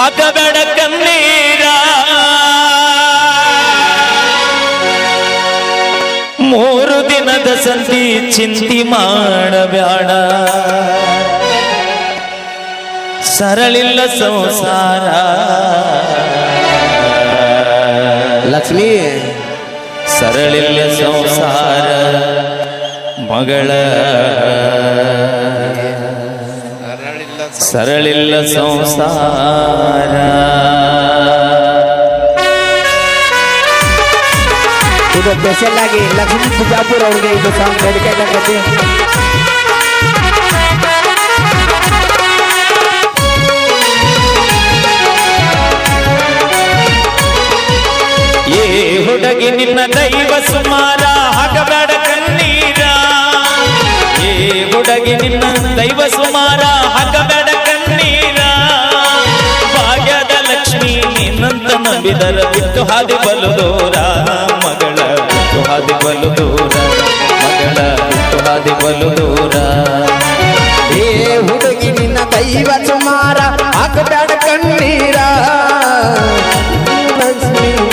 ಹಾಕಬೇಡ ಕಣ್ಣೀರ. ಮೂರು ದಿನದ ಸಂತಿ ಚಿಂತಿ ಮಾಡಬೇಡ ಸರಳಿಲ್ಲ ಸಂಸಾರ. ಲಕ್ಷ್ಮಿ. ಸರಳಿಲ್ಲ ಸಂಸಾರ. ಮಗಳ ಸರಳಿಲ್ಲ ಸಂಸಾರ. ಇದು ಸ್ಪೆಷಲ್ ಆಗಿ ಲಕ್ಷ್ಮೀ ಬಿಜಾಪುರ್ ಅವ್ರಿಗೆ ಇದು ಸಾಂಗ್ ಬೇಡಿಕೆ ಆಗತ್ತೆ. ಏ ಹುಡುಗಿ ನಿನ್ನ ದೈವ ಸುಮಾರ ಹಾಕಬೇಡ ಕಣ್ಣೀರ. ಏ ಹುಡುಗಿ ನಿನ್ನ ದೈವ ಸುಮಾರ ಹಾಕಬೇಡ ನಂಬಿದರ ಬಿಟ್ಟು ಹಾದಿ ಬಲು ದೂರ ಮಗಳ ಬಿಟ್ಟು ಹಾದಿ ಬಲು ದೂರ ಮಗಳ ಬಿಟ್ಟು ಹಾದಿ ಬಲು ದೂರ. ಏ ಹುಡುಗಿ ನಿನ್ನ ದೈವ ಸುಮಾರ ಹಾಕಬೇಡ ಕಣ್ಣೀರ.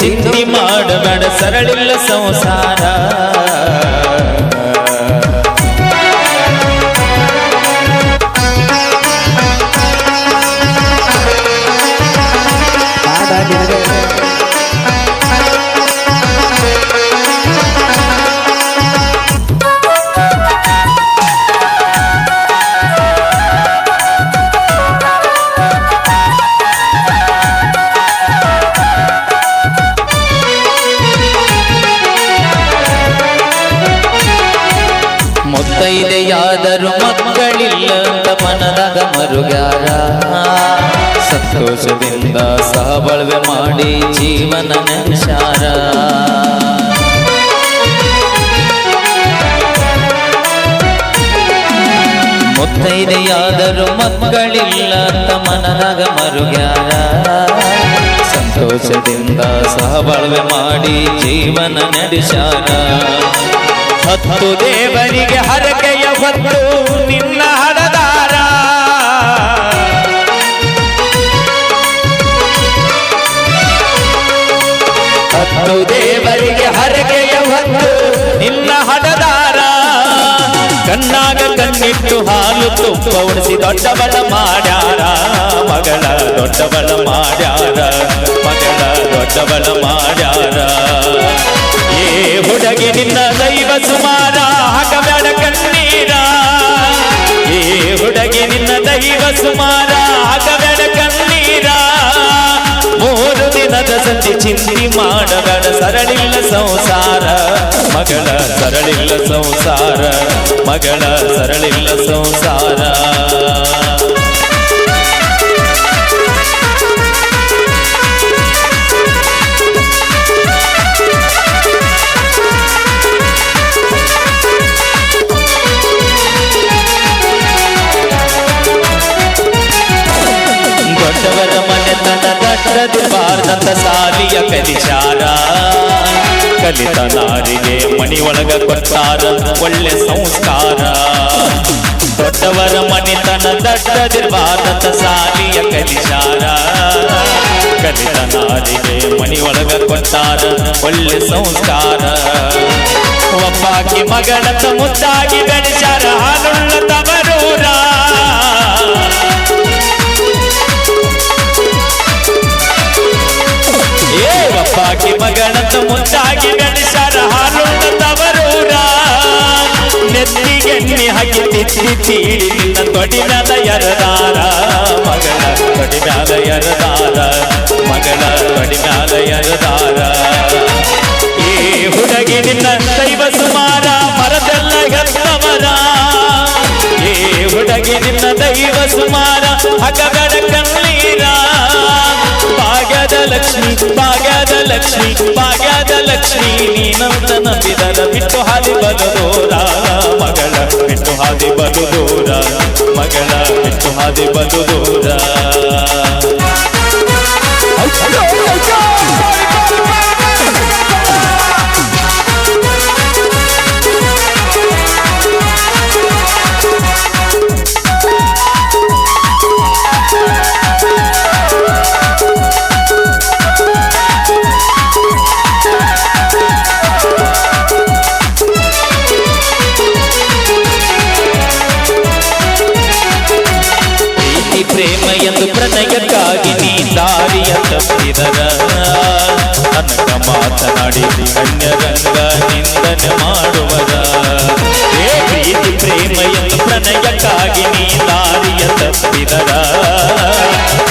ಚಿಂತಿ ಮಾಡಬೇಡ ಸರಳಿಲ್ಲ ಸಂಸಾರ. ಮುತ್ತೈದೆಯಾದರೂ ಮಕ್ಕಳಿಲ್ಲ ಮನದಾಗ ಮರುಗಾರ ಸಂತೋಷದಿಂದ ಸಹಬಳವೆ ಮಾಡಿ ಜೀವನ ನಿಶಾರ ಮುತ್ತೈದೆಯಾದರೂ ಮಕ್ಕಳಿಲ್ಲ ಮನದಾಗ ಮರುಗಾರ ಸಂತೋಷದಿಂದ ಸಹಬಳವೆ ಮಾಡಿ ಜೀವನ ನಡೆಸಾರ ಹತ್ತು ದೇವರಿಗೆ ಹರಕೆಯ ಹೊತ್ತು ನಿನ್ನ ಹರದಾರ. ಹತ್ತು ದೇವರಿಗೆ ಹರಕೆಯ ಹೊತ್ತು ನಿನ್ನ ಹಡದಾರ ಕಣ್ಣಾಗ ಕಣ್ಣಿಟ್ಟು ಹಾಲು ತುಪ್ಪ ಉಣಿಸಿ ದೊಡ್ಡವಳ ಮಾಡ್ಯಾರ. ಮಗಳ ದೊಡ್ಡವಳ ಮಾಡ್ಯಾರ. ಮಗಳ ದೊಡ್ಡವಳ ಮಾಡ್ಯಾರ. ಹುಡುಗಿ ನಿನ್ನ ದೈವ ಸುಮಾರ, ಹಾಕಬೇಡ ಕಣ್ಣೀರ. ಏ ಹುಡುಗಿ ನಿನ್ನ ದೈವ ಸುಮಾರ, ಹಾಕಬೇಡ ಕಣ್ಣೀರ. ಮೂರು ದಿನದ ಸಂಜೆ ಚಿಂತಿ ಮಾಡಬೇಡ ಸರಳಿಲ್ಲ ಸಂಸಾರ. ಮಗಳ ಸರಳಿಲ್ಲ ಸಂಸಾರ, ಮಗಳ ಸರಳಿಲ್ಲ ಸಂಸಾರ. ಕಲಿತ ನಾರಿಗೆ ಮಣಿ ಒಳಗ ಕೊಟ್ಟಾರ ಒಳ್ಳೆ ಸಂಸ್ಕಾರ. ದೊಡ್ಡವರ ಮಣಿತನ ದಟ್ಟದಿರಬಾರ್ದಂತ ಸಾಲಿಯ ಕಲಿಶಾರ ಕಲಿತ ನಾರಿಗೆ ಮಣಿ ಒಳಗ ಕೊಟ್ಟಾರ ಒಳ್ಳೆ ಸಂಸ್ಕಾರ. ಒಬ್ಬಾಕಿ ಮಗಳ ಮುದ್ದಾಗಿ ಬೆಳೆಸಾರ, ಹಾಲುಳ್ಳ ತವರೂರ. ಒಬ್ಬಾಕಿ ಮಗಳಂತ ಮುದ್ದಾಗಿ ಹಾಕಿ ತಿತ್ತಿ ತೀಡಿ ನಿನ್ನ ತೊಡಿನಾದ ಎರದಾರ ಮಗಳ ತೊಡಿನಾದ ಎರದಾರ ಮಗಳ ತೊಡಿನಾದ ಎರದಾರ ಈ ಹುಡುಗಿ ನಿನ್ನ ದೈವ ಸುಮಾರ, ಮರದೆಲ್ಲ ಗತ್ತವರ ಈ ಹುಡುಗಿ ನಿನ್ನ ದೈವ ಸುಮಾರ ಹಗಗಡ ಕಣ್ಣೀರ. ಭಾಗ್ಯದ ಲಕ್ಷ್ಮಿ, ಭಾಗ್ಯದ ಲಕ್ಷ್ಮಿ ಭಾಗ್ಯದ ಲಕ್ಷ್ಮಿ ನೀನಂತ ನಂಬಿದರ ಬಿಟ್ಟು ಹಾದಿ ಬಲು ದೂರ ಮಗಳ ಬಿಟ್ಟು ಹಾದಿ ಬಲು ದೂರ ಮಗಳ ಬಿಟ್ಟು ಹಾದಿ ಬಲು ಮಾತನಾಡಿ ಕನ್ಯರಂಗ ನಿಂದನೆ ಮಾಡುವರ ಏ ಪ್ರೀತಿ ಪ್ರೇಮ ಎಂದು ಪ್ರಣಯಕ್ಕಾಗಿ ನೀ ದಾರಿಯ ತಪ್ಪಿದರ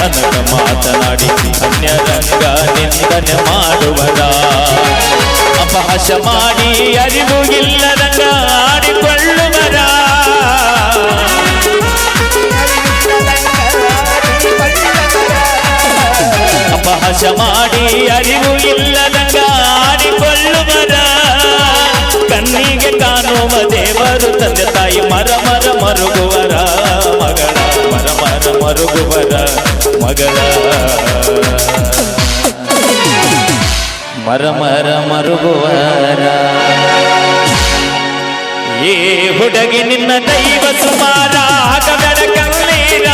ಅನಕ ಮಾತನಾಡಿ ಕನ್ಯರಂಗ ನಿಂದನೆ ಮಾಡುವರ ಅಪಹಾಸ ಮಾಡಿ ಅರಿವು ಇಲ್ಲದಂಗ ಆಡಿಕೊಳ್ಳುವರ. ಅಪಹಾಸ ಮಾಡಿ ಅರಿವು ಇಲ್ಲದಂಗ ತಾಯಿ ಮರ ಮರ ಮರುಗುವರ, ಮಗಳ ಮರ ಮರ ಮರುಗುವರ, ಮಗಳ ಮರ ಮರ ಮರುಗುವರ. ಏ ಹುಡುಗಿ ನಿನ್ನ ದೈವ ಸುಮಾರ, ಹಾಕಬೇಡ ಕಣ್ಣೀರ.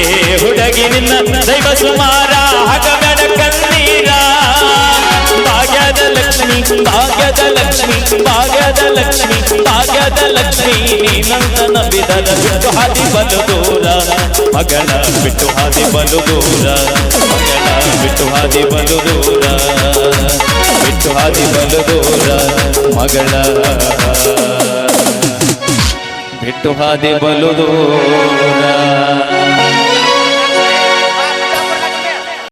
ಏ ಹುಡುಗಿ ನಿನ್ನ ದೈವ ಸುಮಾರ, ಹಾಕಬೇಡ ಕಣ್ಣೀರ. ಭಾಗ್ಯದ ಲಕ್ಷ್ಮಿ ಭಾಗ್ಯದ ಲಕ್ಷ್ಮಿ ಭಾಗ್ಯದ ಲಕ್ಷ್ಮಿ. ಭಾಗ್ಯದ ಲಕ್ಷ್ಮೀ ನಂದನ ನಂಬಿದರ ಬಿಟ್ಟು ಹಾದಿ ಬಲು ದೂರ ಮಗಳ ಬಿಟ್ಟು ಹಾದಿ ಬಲು ದೂರ ಮಗಳ ಬಿಟ್ಟು ಹಾದಿ ಬಲು ದೂರ ಬಿಟ್ಟು ಹಾದಿ ಬಲು ದೂರ ಮಗಳ ಬಿಟ್ಟು ಹಾದಿ ಬಲು ದೂರ